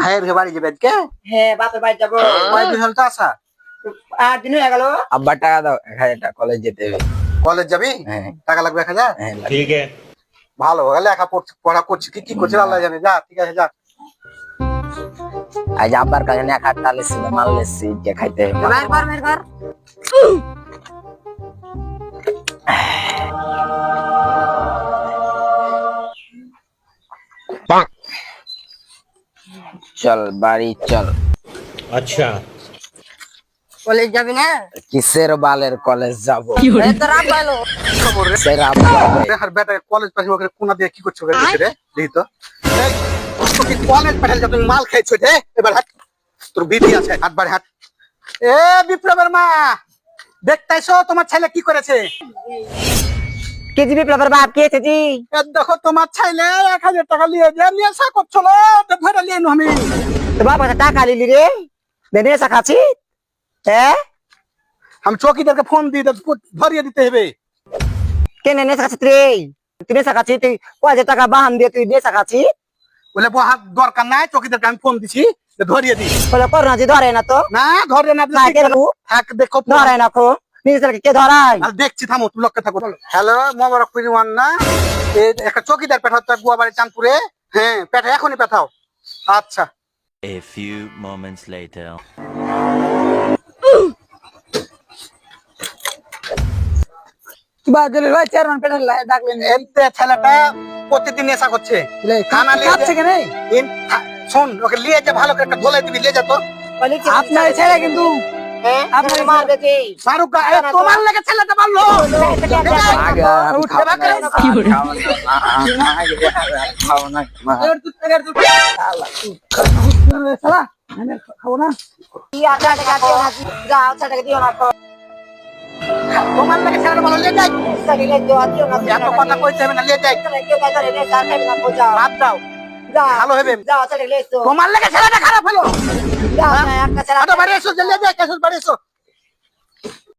ভাইয়ের বাড়ি যাবে আজকে? হ্যাঁ বাপের বাড়ি যাব। কয়েকদিন হল তো আসা? আট দিন হয়ে গেল। আব্বার টাকা দাও এক হাজার টাকা কলেজ যেতে হবে। কলেজ যাবি? হ্যাঁ। টাকা লাগবে এক হাজার? হ্যাঁ, ঠিক আছে। ভালো লেখা পড়া করছি। কি কি করছে? আল্লাহ জানে যা ঠিক আছে যা। আজ আব্বার কাছে এক হাজার টাকা মাল লেছি যে খাইতে চল বাড়ি চল। আচ্ছা। কলেজ যাবি না? কিসের বালের কলেজ যাব? কলেজ কোনা দিয়ে কি করছ তো। কলেজ মাল খাইছো রে? এবার তোর মা দেখতেছো তোমার ছেলে কি করেছে? কেজি বিপ্লবের বাপ কে এসেছি এ দেখো তোমার ছেলে এক হাজার টাকা নিয়ে যে নিয়ে আসা করছিল ধরে নিয়ে এনো আমি। তো কাছে টাকা লিলি রে? দেনে এসে খাচ্ছি। হ্যাঁ আমি চৌকিদারকে ফোন দিয়ে ধরিয়ে দিতে হবে। কেন নেশা খাচ্ছিস রে তুই নেশা খাচ্ছিস তুই কয় টাকা বাহান দিয়ে তুই নেশা খাচ্ছিস? বলে হাত দরকার নাই চৌকিদারকে আমি ফোন দিছি ধরিয়ে দি। বলে করোনা যে ধরে না তো। না ধরে না না, আছে। থাক দেখো ধরে না খো নিজের ছেলেকে কে ধরায়? আর দেখছি থামো তুমি লক্ষ্যে থাকো হ্যালো মোবারক পিরিওয়ান না? একটা চৌকিদার পাঠাও তার চাঁদপুরে। হ্যাঁ পাঠাও এখনই পাঠাও। আচ্ছা। A few moments later. বাদল ভাই চেয়ারম্যান পেটার ডাকলেন। এতে ছেলেটা প্রতিদিন নেশা করছে। খানা খাচ্ছে কেন শোন ওকে নিয়ে যে ভালো করে একটা ধোলাই দিবি নিয়ে যা তো। আপনার ছেলে কিন্তু আপনার মারবে কি শাহরুখ খান এ, তোমার লেগে ছেলেটা মারলো আগে আমি উঠতে খাব না, পারবে না। কি আটা টাকা দিও না যাও আটা টাকা দিও না তোমার লেগে ছেলেটা ভালো নিয়ে যাই দিও দিও না এত কথা কইতে হবে না নিয়ে কেউ কাজ করে নেশা খাইবে না বোঝাও বাদ দাও। যাও ভালো হবে। তোমার লেগে ছেলেটা খারাপ হলো। যাও একটা ছেলে বাড়ি এসো জেলে যাই বাড়ি এসো।